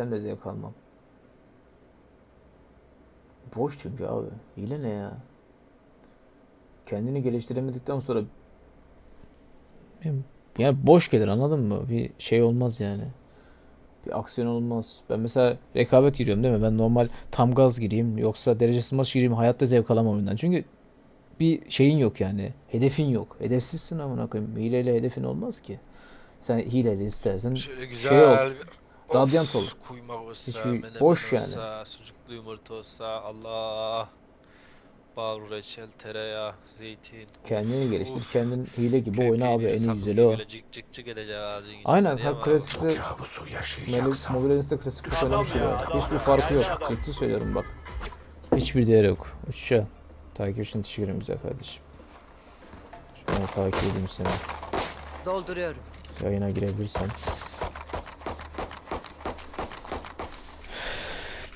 Sen de zevk almam. Boş çünkü abi. Hile ne ya? Kendini geliştiremedikten sonra yani boş gelir anladın mı? Bir şey olmaz yani. Bir aksiyon olmaz. Ben mesela rekabet giriyorum değil mi? Ben normal tam gaz gireyim yoksa derecesiz maç gireyim hayatta zevk alamam oyundan. Çünkü bir şeyin yok yani. Hedefin yok. Hedefsizsin amına koyayım. Hileyle hedefin olmaz ki. Sen hileyle istersen Şöyle güzel şey ol. Bir- Radyant Of, ol. Kuymak olsa, Hiçbir- menemen boş yani. olsa, sucuklu yumurta olsa, Allah. Bal, reçel, tereyağı, zeytin. kendini geliştir. Uf. Kendin hile gibi köy oyna abi. En iyi güzeli o. Cık cık cık Aynen. Hep klasikte Kabusu Melek yaşayacaksan Mobile Legends klasik bir adam Hiçbir farkı yok. Ciddi söylüyorum bak. Hiçbir değeri yok. Uçça. Takip için teşekkür ederim güzel kardeşim. De takip edeyim seni. Dolduruyorum. Yayına girebilirsen.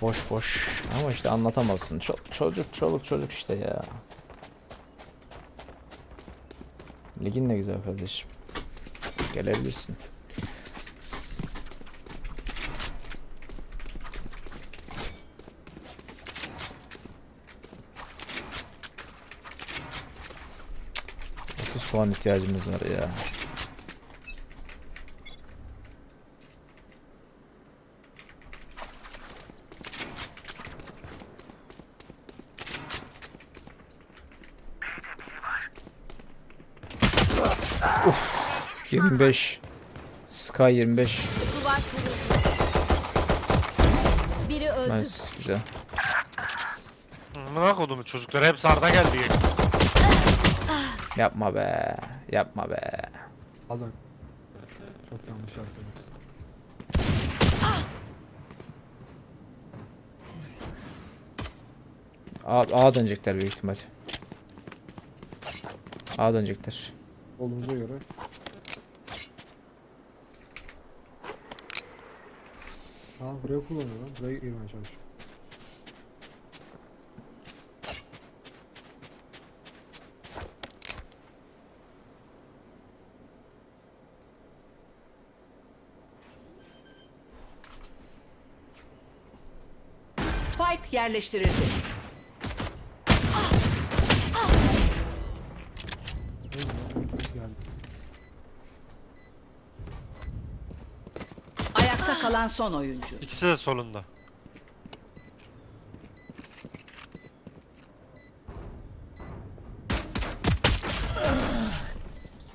Boş boş. Ama işte anlatamazsın. Ço- çocuk çoluk çocuk işte ya. Ligin ne güzel kardeşim. Gelebilirsin. Cık, 30 puan ihtiyacımız var ya. Uf. 25. Sky 25. Duvar kırıldı. Biri öldü. Nice. Güzel. Amına kodumu çocuklar hep sarda geldi. Yapma be. Yapma be. Alın. Çok yanlış yaptınız. A, A dönecekler büyük ihtimal. A dönecekler. Olduğumuza göre. Aa buraya kullanıyor lan. Buraya girmeye çalışıyor. Spike yerleştirildi. Geldi. Ayakta kalan son oyuncu. İkisi de solunda.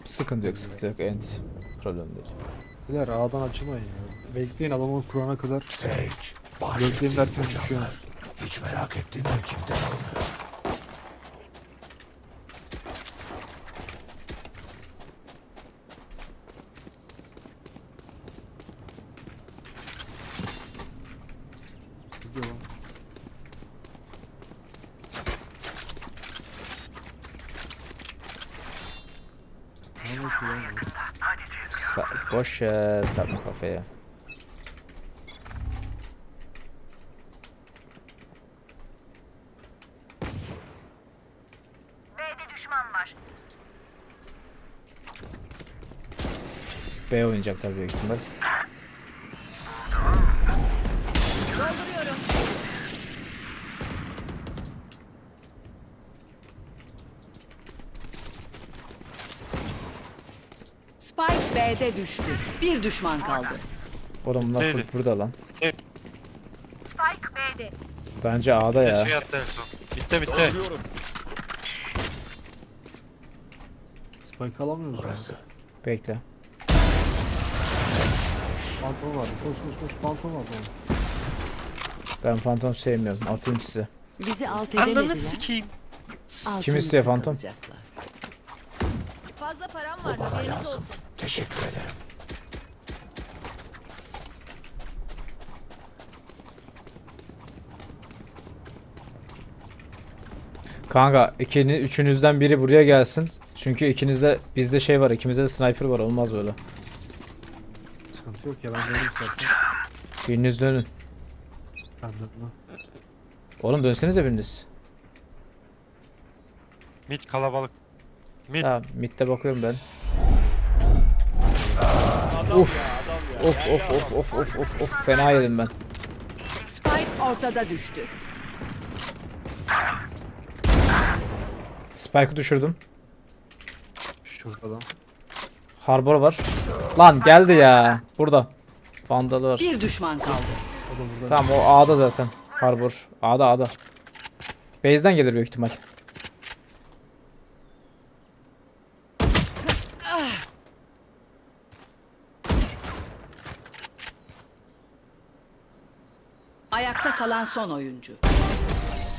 Sıkıntı yok sıkıntı yok. End. Problem değil. Beyler A'dan açılmayın ya. Bekleyin adamın kurana kadar. Sage, Bekleyin derken düşüyorsunuz. Hiç merak ettin mi kimden aldı? Gidiyor lan. Ne bakıyor lan bu? Sa- boş ver. Takma kafaya. B oynayacaklar büyük ihtimal. Dolduruyorum. Spike B'de düştü. Bir düşman kaldı. Oğlum bunlar Neydi? full burada lan. Spike B'de. Bence A'da ya. Şey attı en son. Bitti bitti. Spike alamıyoruz ya. Burası. Bekle. Pantolon var. Koş koş koş. Pantolon var. oğlum. Ben Phantom sevmiyorum. Atayım size. Bizi alt Ananı edemediler. sikeyim. Kim istiyor Phantom? kalacaklar. Fazla param var haberiniz lazım. olsun. Teşekkür ederim. Kanka ikini, üçünüzden biri buraya gelsin. Çünkü ikinizde bizde şey var. ikimizde de sniper var. Olmaz böyle. Sıkıntı yok ya ben döneyim istersen. Biriniz dönün. Ben dönme. Oğlum dönsenize biriniz. Mid kalabalık. Mid. Tamam midde bakıyorum ben. Adam Uf. ya adam of of of of of of of fena yedim ben. Spike ortada düştü. Spike'ı düşürdüm. Şurada. Harbor var. Lan geldi ya. Burada. Vandalı var. Bir düşman kaldı. O da burada. Tamam o A'da zaten. Harbor. A'da A'da. Base'den gelir büyük ihtimal. Ayakta kalan son oyuncu.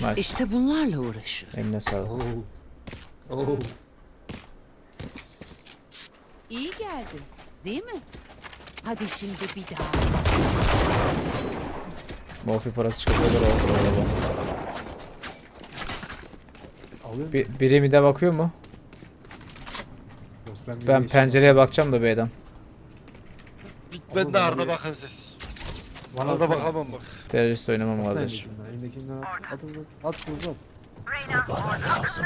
Nice. İşte bunlarla uğraşıyor. Eline sağlık. Oo. Oo. İyi geldin. Değil mi? Hadi şimdi bir daha. Morfi parası çıkabilir o araba. Alıyor musun? Bir, biri mi de bakıyor mu? Yok, ben, Ben pencereye bakacağım da B'den. Ben de Arda bakın siz. Bana Arda bakamam bak. Terörist oynamam Atsana kardeş. elindekinden, elindekinden at. At at at. At şunu at. Lazım.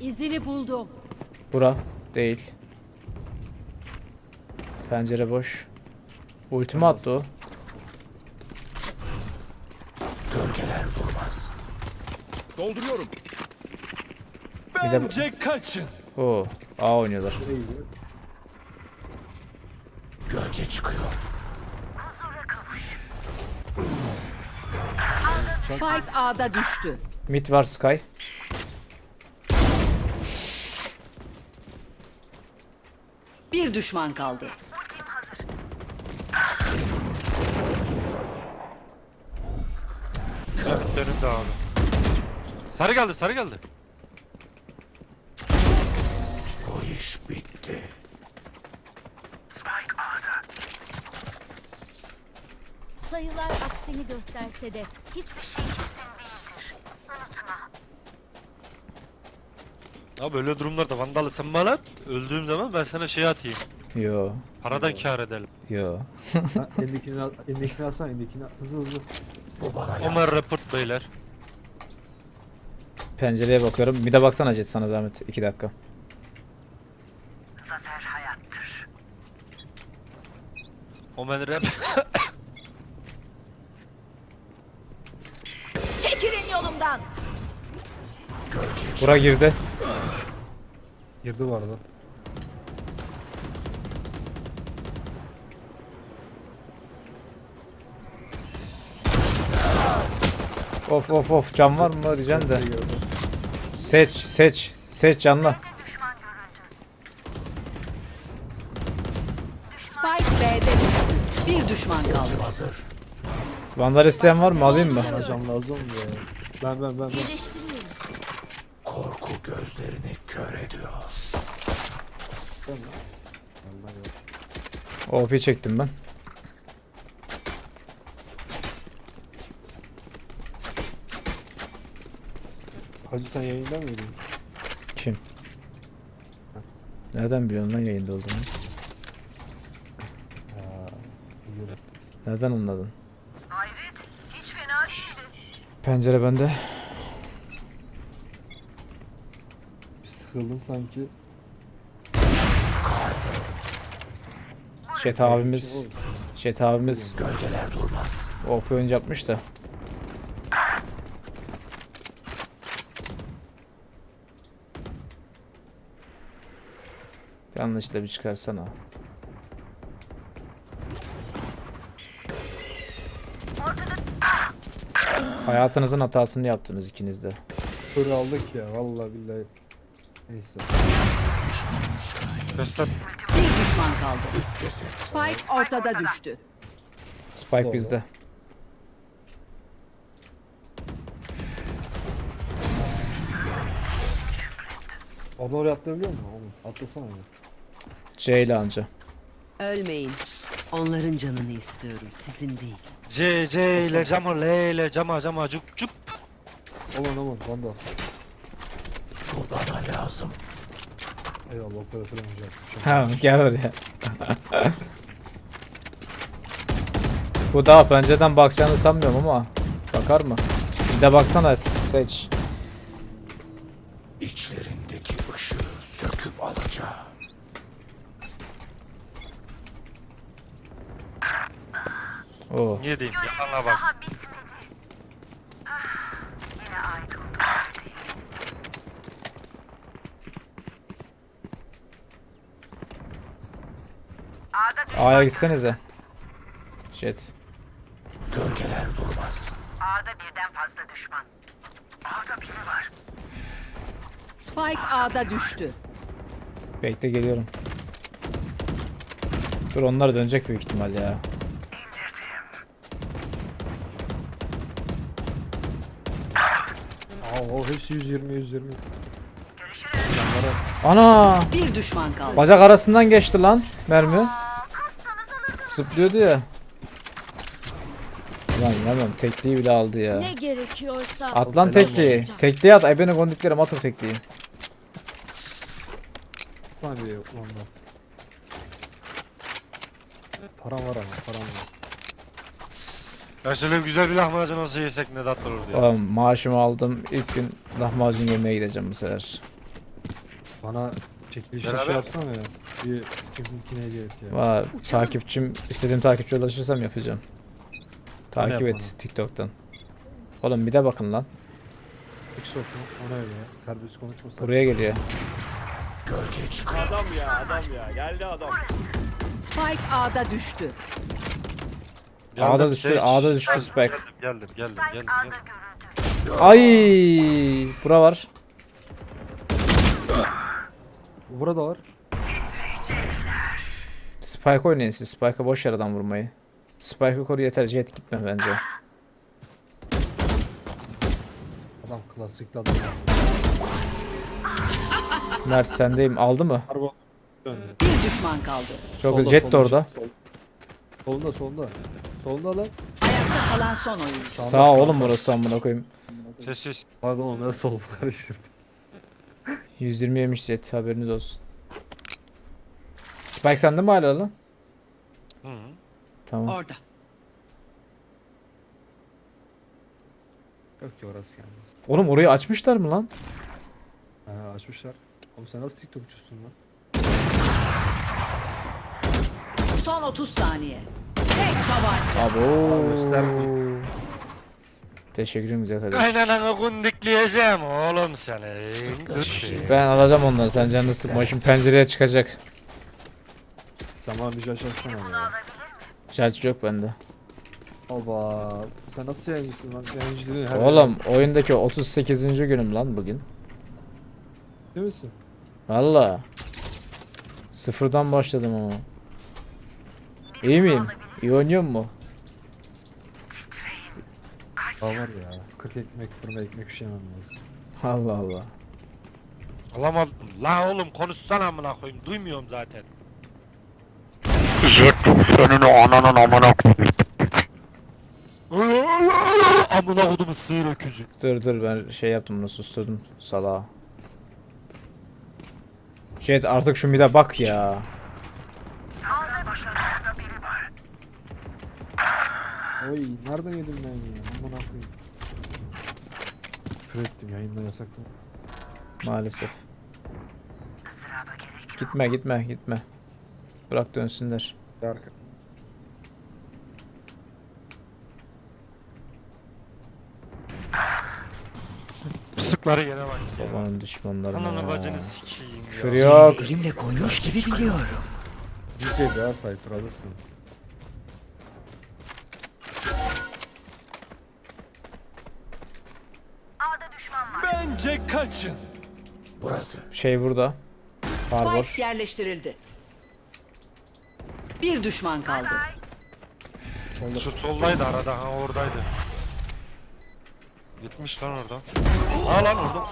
İzini buldum. Bura değil. Pencere boş. Ultimi attı o. Gölgeler durmaz. Dolduruyorum. Bir de Bence kaçın. o A oynuyorlar. Nereye gidiyor? Gölge çıkıyor. Spike A'da düştü. Mid var Sky. Bir düşman kaldı. Önümde abi. Sarı geldi sarı geldi. Aksini gösterse de hiçbir şey kesin değildir. Unutma. Abi böyle durumlarda vandalı sen bana at. Öldüğüm zaman ben sana şey atayım. Yo. Paradan kar edelim. Yo. Ha, elindekini at. Elindekini atsana. Elindekini at. Hızlı hızlı. Ömer report beyler. Pencereye bakıyorum. Bir de baksana Jet sana zahmet. 2 dakika. Ömer rep. Bura girdi. Girdi bu arada. Of of of cam var mı diyeceğim de. Seç seç. Seç canla. Spike B'de düştü. Bir düşman kaldı. Hazır. Vandal isteyen var mı alayım mı? Bana cam lazım mı ya? Ben ben ben. ben. Korku gözlerini kör ediyor. OP çektim ben. Hacı sen yayında mıydın? Kim? Nereden biliyorsun lan yayında olduğunu? Nereden anladın? Pencere bende. Bir sıkıldın sanki. Jet abimiz, Jet abimiz Gölgeler durmaz. OP oyuncu yapmış da. Yanlışla bir çıkarsana. Hayatınızın hatasını yaptınız ikiniz de. Tır aldık ya vallahi billahi. Neyse. Göster. Bir düşman kaldı. Spike ortada düştü. Spike Doğru. bizde. Onu oraya atlayabiliyor musun oğlum? Atlasana ya. C ile anca. Ölmeyin. Onların canını istiyorum, sizin değil. C C ile cama L ile cama cama cuk cuk. Aman aman Vandal su bana lazım. Eyvallah operatörüm hocam. Tamam gel oraya. Bu daha önceden bakacağını sanmıyorum ama bakar mı? Bir de baksana seç. İçlerindeki ışığı söküp alacağım. Oo. Niye diyeyim? Yalanla bak. A'ya gitsenize. Jet. Gölgeler durmaz. Spike A'da düştü. Bekle geliyorum. Dur onlar dönecek büyük ihtimal ya. Aa o hepsi 120 120. Ana! Bir düşman kaldı. Bacak arasından geçti lan mermi. Zıplıyordu ya. Lan inanmıyorum tekliği bile aldı ya. Ne gerekiyorsa At lan tekliği. Tekliği at. Ay beni kondiklerim at o tekliği. Bile yok lan da. Param var ama param var. Ya şöyle güzel bir lahmacun olsa yesek ne tatlı olurdu ya. Oğlum maaşımı aldım. İlk gün lahmacun yemeye gideceğim bu sefer. Bana çekilişte Beraber şey yapsana ya. Bir skinkine hediye et ya. Vay, takipçim istediğim takipçi ulaşırsam yapacağım. Takip et bana. TikTok'tan. Oğlum bir de bakın lan. Hiç sokma ona öyle ya. Terbiyesiz konuşmasak. Buraya geliyor. Gölge çıkıyor. Adam ya adam ya. Geldi adam. Spike A'da düştü. Geldim, A'da düştü, şey- A'da düştü Spike. Geldim geldim geldim geldim. geldim. Ay, bura var. Burada var. Spike oynayın siz. Spike'a boş yer adam vurmayı. Spike'ı koru yeter. Jet gitme bence. Adam klasikli adam. Mert sendeyim. Aldı mı? Döndü. Bir düşman kaldı. Çok Solda, Jet de solda, orada. sol- Solunda solunda. Solda lan. Ayakta kalan son oyuncu. Sağ sağda. oğlum burası amına koyayım. Ses ses. Pardon oğlum ben sol karıştırdım. 120 yemiş Jet haberiniz olsun. Spike sende mi hala lan? Hı hı. Tamam. Orada. Yok ki orası gelmez. Oğlum orayı açmışlar mı lan? Ha açmışlar. Oğlum sen nasıl TikTokçusun lan? Son 30 saniye. Tek tabanca. Abo. göstermeyeceğim. Teşekkür ederim güzel kardeşim. Kaynananı kundikleyeceğim oğlum seni. Ben alacağım onları sen canını sıkma şimdi pencereye çıkacak. Sen bana bir judge açsana ya. Yok bende. Aba. Sen nasıl yayıncısın lan? Yayıncı değil mi? Her Oğlum oyundaki 38. günüm lan bugün. Değil misin? Valla. Sıfırdan başladım ama. İyi miyim? İyi oynuyor mu? Daha var ya. 40 ekmek fırına ekmek üşüyemem lazım. Allah Allah. Alamadım. La oğlum konuşsana amına koyayım. Duymuyorum zaten. Amına kodumu sığır öküzü. Dur dur ben şey yaptım bunu susturdum salağa. Jet artık şu mide bak ya. Oy nereden yedim ben ya? Aman koyayım. Küfür ettim yayında yasakladım. Maalesef. Gitme gitme gitme. Bırak dönsünler. Arka. Pısıkları yere bak. Babanın düşmanlarına. Ananı bacını sikeyim Küfür ya. yok. Elimle koymuş gibi biliyorum. Bir şey daha Cypher alırsınız. Kaçın. Burası. Şey burada. Harbor. Spike yerleştirildi. Bir düşman kaldı. Şu soldaydı arada ha oradaydı. Gitmiş lan orada. Ha lan orada.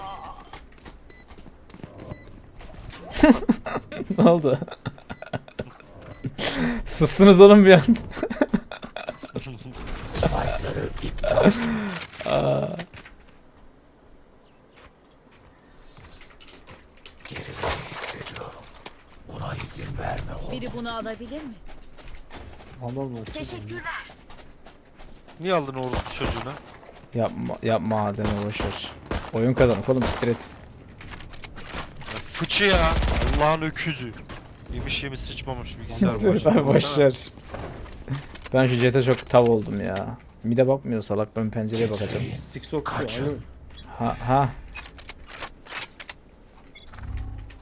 ne oldu? Sustunuz oğlum bir an. Spike'ları iptal. Gerileri hissediyorum. Buna izin verme oğlum. Biri bunu alabilir mi? Mı açıyor? Teşekkürler. Niye aldın oğlum çocuğuna? Yapma yapma Adem boşver. Oyun kazanık oğlum sikret. Ya Fıçı ya. Allah'ın öküzü. Yemiş yemiş sıçmamış bilgisayar Dur başına. boşver. Ben şu jete çok tav oldum ya. Mide bakmıyor salak ben pencereye bakacağım. Six ok Kaçın. Ha ha.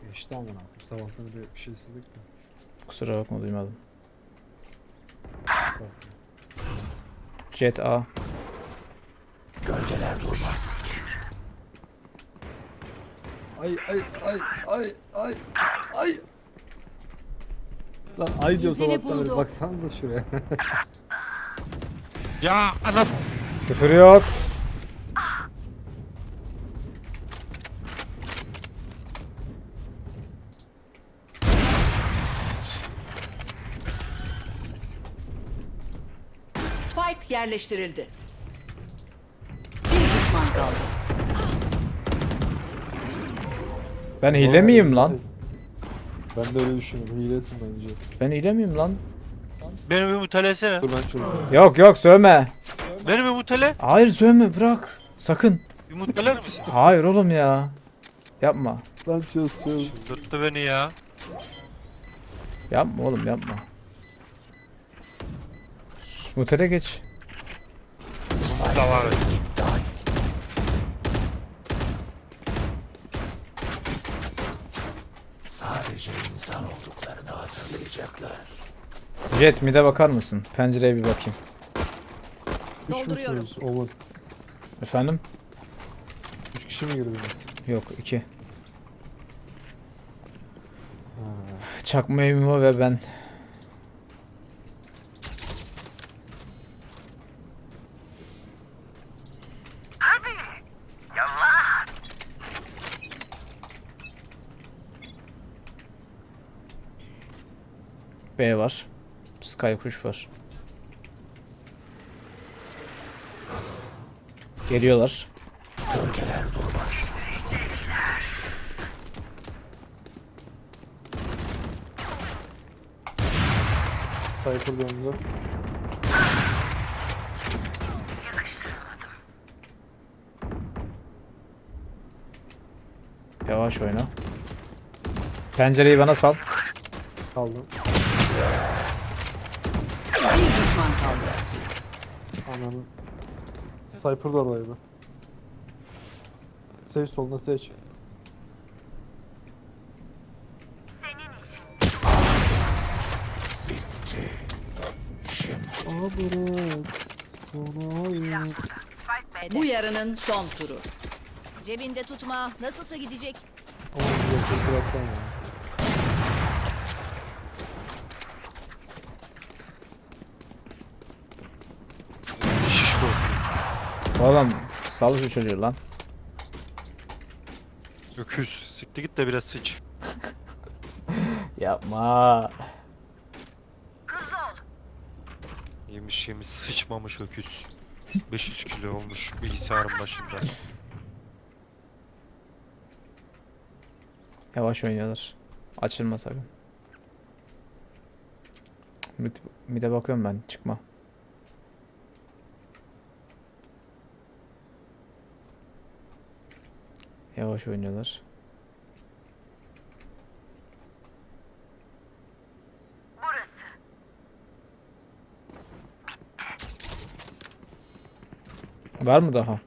Geçti amına. Sabahtan bir şey istedik de. Kusura bakma duymadım. Jet A. Gölgeler durmaz. Ay ay ay ay ay ay. Lan ay diyor İzini sabahtan beri buldu. baksanıza şuraya. Ya anas Küfür yok. Spike yerleştirildi. Bir düşman kaldı. Ben hile miyim lan? Ben de öyle düşünüyorum. Hilesin bence. Ben hile miyim lan? benim bir mutelesene. Dur ben çözüm. Yok yok sövme. Benim bir mutele. Hayır sövme bırak. Sakın. Bir muteler misin? Hayır oğlum ya. Yapma. Ben çözüyorum. Dırttı beni ya. Yapma oğlum yapma. Mutere geç. Da var. Sadece insan olduklarını hatırlayacaklar. Jet mide bakar mısın? Pencereye bir bakayım. Üç Dolduruyorum. müsünüz? Olmadı. Efendim? Üç kişi mi girdiniz? Yok iki. Ha. Çakma Emimo ve ben. B var. Sky kuş var. Geliyorlar. Gölgeler durmaz. Cypher döndü. Yavaş oyna. Pencereyi bana sal. Kaldım. Bir düşman kaldı. Ananı. Cypher da oradaydı. Seç soluna seç. Abi Sonra hayır. Bu yarının son turu. Cebinde tutma. Nasılsa gidecek. Ama bir dakika biraz sonra. Şişko olsun. Oğlum sal şu çocuğu lan. Öküz. Siktir git de biraz sıç. Yapma. Yemiş yemiş sıçmamış öküz. 500 kilo olmuş bilgisayarın başında. Yavaş oynuyorlar. Açılma sakın. Mid, mid'e bakıyorum ben. Çıkma. Yavaş oynuyorlar. Var mı daha?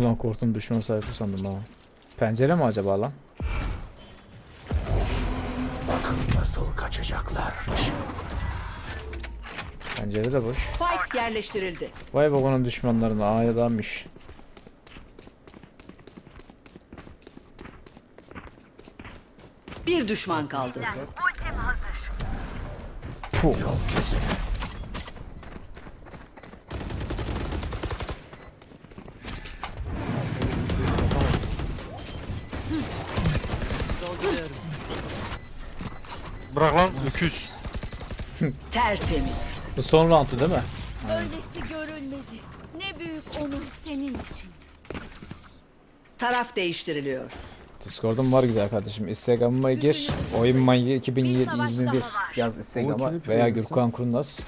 Ulan korktum düşman sayfa sandım ha. Pencere mi acaba lan? Bakın nasıl kaçacaklar. Pencere de boş. Spike yerleştirildi. Vay babanın düşmanlarına A'yadanmış. Bir düşman kaldı. Puh. Yol kesin. Bırak lan öküz. Tertemiz. Bu son roundu değil mi? Öylesi görülmedi. Ne büyük onur senin için. Taraf değiştiriliyor. Discord'um var güzel kardeşim. Instagram'ıma gir. Oyun Manyağı 2021 savaş yaz Instagram'a veya yapıyor Gürkan Kurnaz.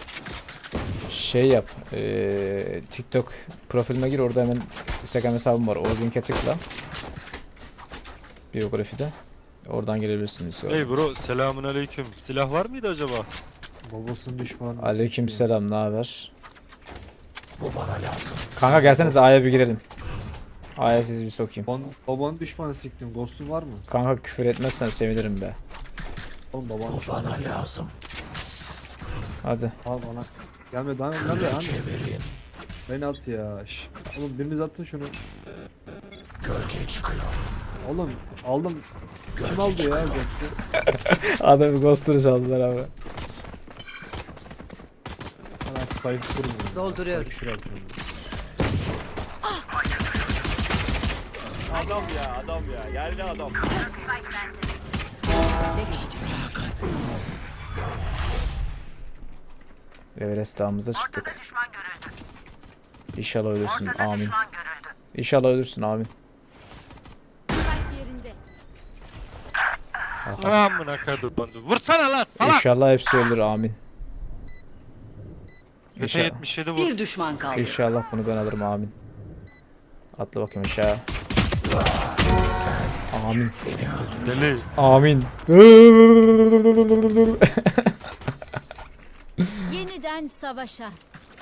Şey yap. eee, TikTok profilime gir. Orada hemen Instagram hesabım var. O linke tıkla. Biyografide. Oradan gelebilirsin Discord'a. Hey bro selamun aleyküm. Silah var mıydı acaba? Babasının düşmanı. Aleyküm selam. Ne haber? Bu bana lazım. Kanka gelseniz A'ya bir girelim. A'ya sizi bir sokayım. Baban, babanın düşmanı siktim. Ghost'un var mı? Kanka küfür etmezsen sevinirim be. Oğlum babanın Bu düşmanı. bana lazım. Hadi. Al bana. Gelme daha nerede lan? Beni at ya. Şş. Oğlum biriniz attın şunu. Gölge çıkıyor. Oğlum aldım. Kim aldı ya Ghost'u? Adamı ghost'unu çaldılar abi. Hemen spike kurmuyor. Dolduruyorum. Spike şuraya atıyorum. Adam ya adam ya. Geldi adam. Everest dağımıza çıktık. İnşallah ölürsün. Amin. İnşallah ölürsün. Amin. Spike yerinde. Amına kadar. Vursana lan salak. İnşallah hepsi ölür. Amin. İnşallah. 77 vur. Bir düşman kaldı. İnşallah bunu ben alırım. Amin. Atla bakayım aşağı. Amin. Deli. Amin. Yeniden savaşa.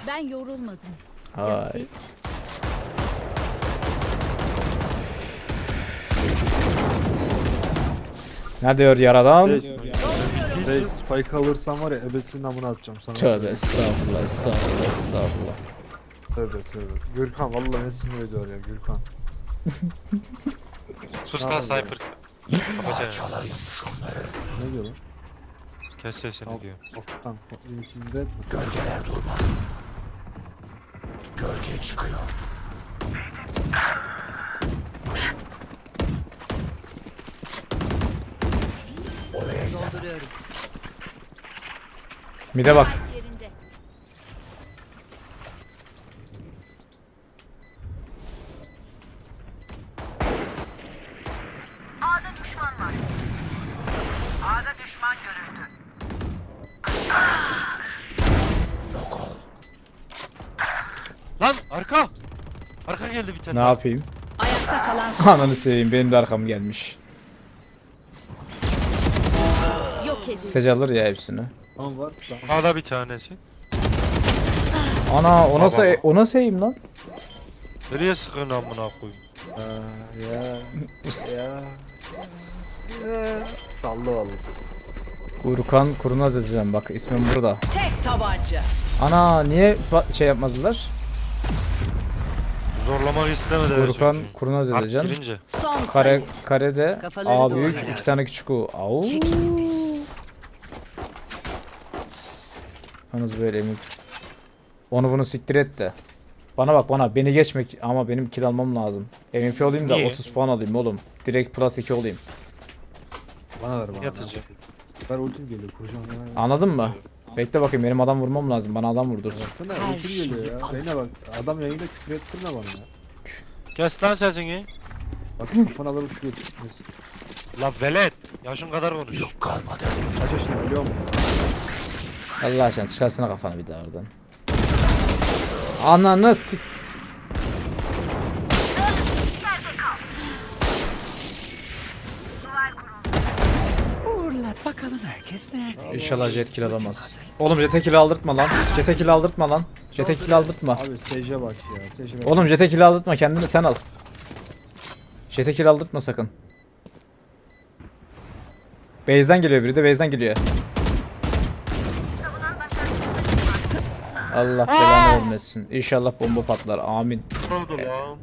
Ben yorulmadım. Ya siz? Ne diyor yaradan? Şey, şey, spike alırsan var ya ebesinin amına atacağım sana. Tövbe estağfurullah estağfurullah estağfurullah. Tövbe tövbe. Gürkan vallahi ne sinir ediyor ya Gürkan. Sus lan Cypher. Kapat çeneni. Çalayım şunları. Ne diyor lan? Kes sesini diyor. Alttan. İyisinde Gölgeler durmaz. Gölge çıkıyor. Oraya gidemem. Dolduruyorum. Mide bak. Spike yerinde. Lan arka. Arka geldi bir tane. Ne yapayım? Ayakta kalan. Ananı seveyim benim de arkam gelmiş. Sece alır ya hepsini. Tamam var. A'da bir tanesi. Ana o nasıl Baba. o nasıl eğim lan? Nereye sıkın amına koyayım. Ya. ya. Ya. Salla vallahi. Gurkan Kurnaz yazacağım bak ismim burada. Tek tabanca. Ana niye şey yapmadılar? Zorlamak istemediler Gurkan. Kurnaz yazacağım. Son Kare karede A büyük iki tane küçük U. Au. Çekil. Yalnız böyle emin. Onu bunu siktir et de. Bana bak bana beni geçmek ama benim kill almam lazım. MVP olayım da Niye? 30 puan alayım oğlum. Direkt plat 2 olayım. Bana ver bana. Yatıcı. Ver ultim geliyor kuracağım ya. Anladın mı? Bekle bakayım benim adam vurmam lazım. Bana adam vurdur. Her ultim geliyor ya. Beyne bak adam yayında küfür ettirme bana ya. Kes lan sesini. Bak kafana şuraya çıkıyorsun. La velet. Yaşın kadar konuş. Yok kalmadı. Kaç yaşında biliyor musun? Allah aşkına çıkarsana kafanı bir daha oradan. Ananı sik... Bakalım herkes nerede? İnşallah jet kill alamaz. Oğlum jet'e kill aldırtma lan. Jet'e kill aldırtma lan. Jet'e kill aldırtma. Abi Sage'e bak ya. Bak. Oğlum jet'e kill aldırtma kendini sen al. Jet'e kill aldırtma sakın. Base'den geliyor biri de base'den geliyor. Allah belanı vermesin. İnşallah bomba patlar. Amin. Oldu lan.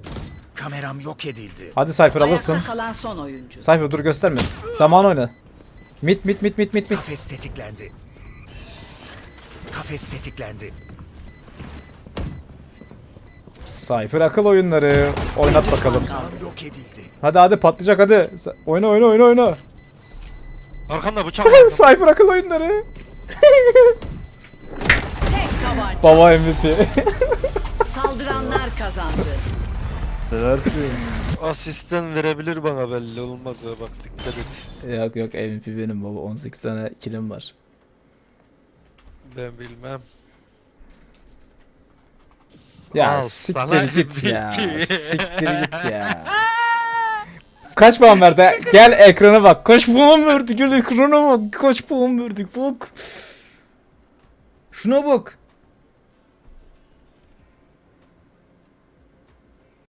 Kameram yok edildi. Hadi Cypher alırsın. Ayakta kalan son oyuncu. Cypher dur gösterme. Zaman oyna. Mit mit mit mit mit mit. Kafes tetiklendi. Kafes tetiklendi. Cypher akıl oyunları. Oynat bakalım. Tam yok edildi. Hadi hadi patlayacak hadi. Oyna oyna oyna oyna. Arkamda bıçak var. Cypher akıl oyunları. Tabanca. Baba MVP. Saldıranlar kazandı. Seversin. Asistan verebilir bana belli olmaz ha bak dikkat et. yok yok MVP benim baba 18 tane kilim var. Ben bilmem. Ya Al siktir git ya. MVP. Siktir git ya. Kaç puan verdi? Gel ekrana bak. Kaç puan verdi? Gel ekrana bak. Kaç puan verdik? Bak. Şuna bak.